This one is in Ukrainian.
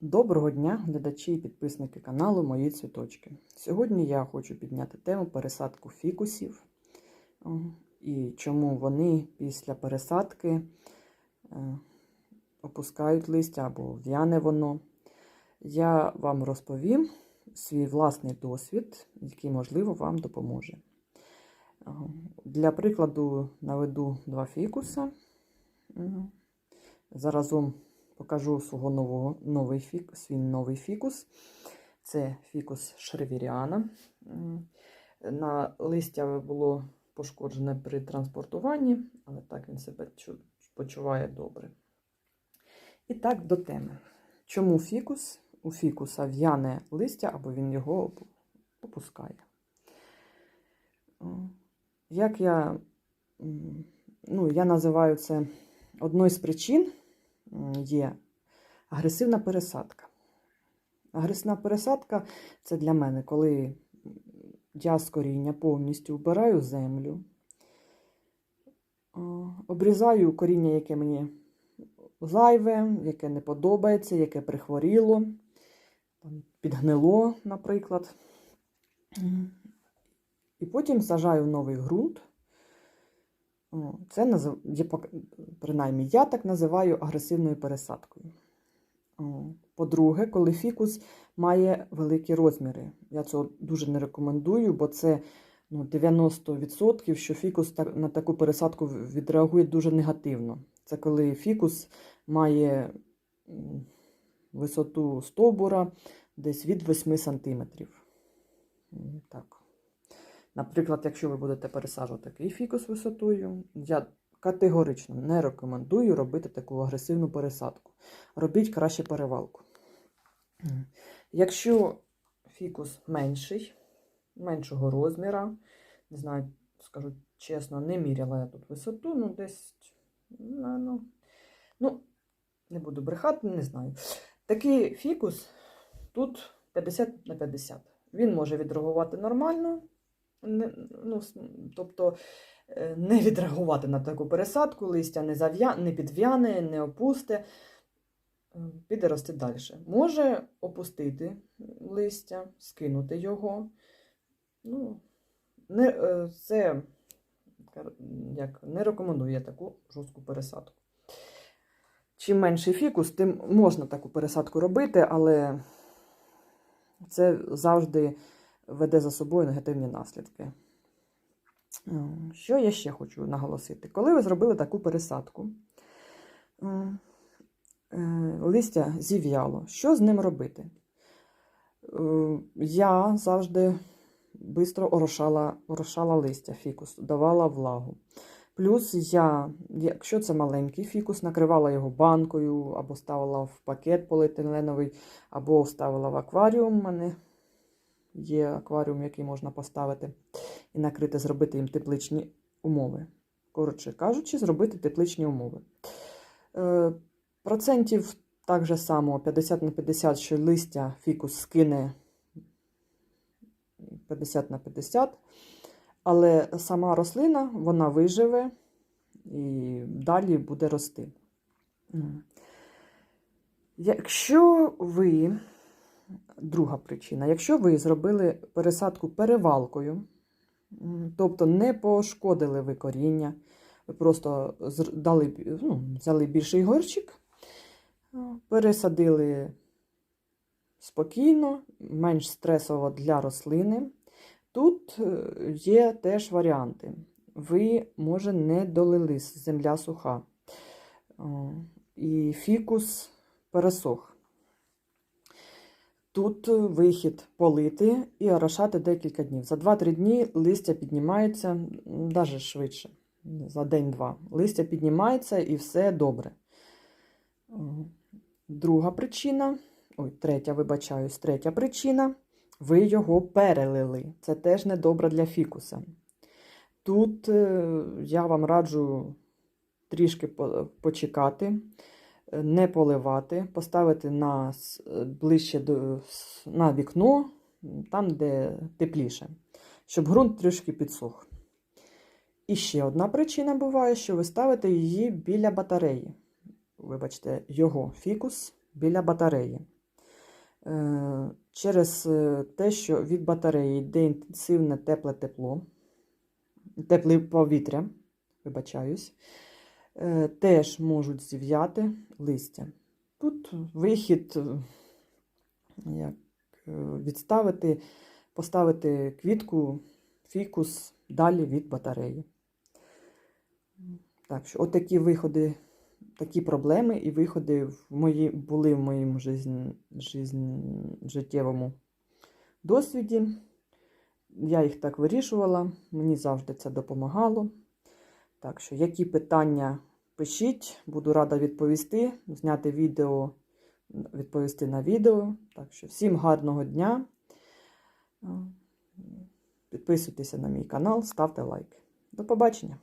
Доброго дня, глядачі і підписники каналу Мої цвіточки. Сьогодні я хочу підняти тему пересадку фікусів і чому вони після пересадки е, опускають листя або в'яне воно. Я вам розповім свій власний досвід, який, можливо, вам допоможе. Для прикладу наведу два фікуса. Заразом покажу свого нового, новий фік, свій новий фікус. Це фікус шревіріана. На листя було пошкоджене при транспортуванні, але так він себе почуває добре. І так до теми. Чому фікус? У фікуса в'яне листя або він його опускає. Як я, ну, я називаю це одною з причин є агресивна пересадка. Агресивна пересадка це для мене, коли я з коріння повністю вбираю землю, обрізаю коріння, яке мені зайве, яке не подобається, яке прихворіло, підгнило, наприклад. І потім сажаю новий ґрунт. О, Це принаймні я так називаю агресивною пересадкою. По-друге, коли фікус має великі розміри. Я цього дуже не рекомендую, бо це ну, 90%, що фікус на таку пересадку відреагує дуже негативно. Це коли фікус має висоту стовбура десь від 8 см. Так. Наприклад, якщо ви будете пересаджувати такий фікус висотою, я категорично не рекомендую робити таку агресивну пересадку. Робіть краще перевалку. Якщо фікус менший, меншого розміра, не знаю, скажу чесно, не міряла я тут висоту, ну десь, ну, ну, ну не буду брехати, не знаю. Такий фікус тут 50 на 50. Він може відреагувати нормально, не, ну, тобто е, не відреагувати на таку пересадку, листя не, зав'я, не підв'яне, не опусте, е, піде рости далі. Може опустити листя, скинути його. Ну, не, е, це як, не рекомендую я таку жорстку пересадку. Чим менший фікус, тим можна таку пересадку робити, але це завжди веде за собою негативні наслідки. Е, Що я ще хочу наголосити? Коли ви зробили таку пересадку, е, е, листя зів'яло, що з ним робити? Я завжди швидко орошала, орошала листя, фікус, давала влагу. Плюс я, якщо це маленький фікус, накривала його банкою, або ставила в пакет поліетиленовий, або ставила в акваріум. У мене є акваріум, який можна поставити і накрити, зробити їм тепличні умови. Коротше кажучи, зробити тепличні умови. Е, процентів так же само 50 на 50, що листя фікус скине 50 на 50, але сама рослина вона виживе і далі буде рости. Якщо ви, друга причина, якщо ви зробили пересадку перевалкою, тобто не пошкодили ви коріння, ви просто дали, ну, взяли більший горщик, пересадили спокійно, менш стресово для рослини. Тут е, є теж варіанти. Ви, може, не долили земля суха. І фікус пересох. Тут е, вихід полити і орошати декілька днів. За 2-3 дні листя піднімається навіть швидше. За день-два. Листя піднімається і все добре. Друга причина, ой, третя, вибачаюсь, третя причина. Ви його перелили. Це теж недобре для фікуса. Тут е, я вам раджу трішки почекати, е, не поливати, поставити на, е, ближче до, на вікно, там, де тепліше, щоб ґрунт трішки підсох. І ще одна причина буває, що ви ставите її біля батареї. Вибачте, його фікус біля батареї. Е, Через е, те, що від батареї йде інтенсивне тепле тепло, тепле повітря, вибачаюсь, е, теж можуть зів'яти листя. Тут вихід, е, як е, відставити, поставити квітку, фікус далі від батареї. Так що, отакі виходи, такі проблеми і виходи в мої, були в моєму життєвому досвіді. Я їх так вирішувала, мені завжди це допомагало. Так що, які питання пишіть, буду рада відповісти, зняти відео, відповісти на відео. Так що, всім гарного дня. Підписуйтеся на мій канал, ставте лайки. До побачення!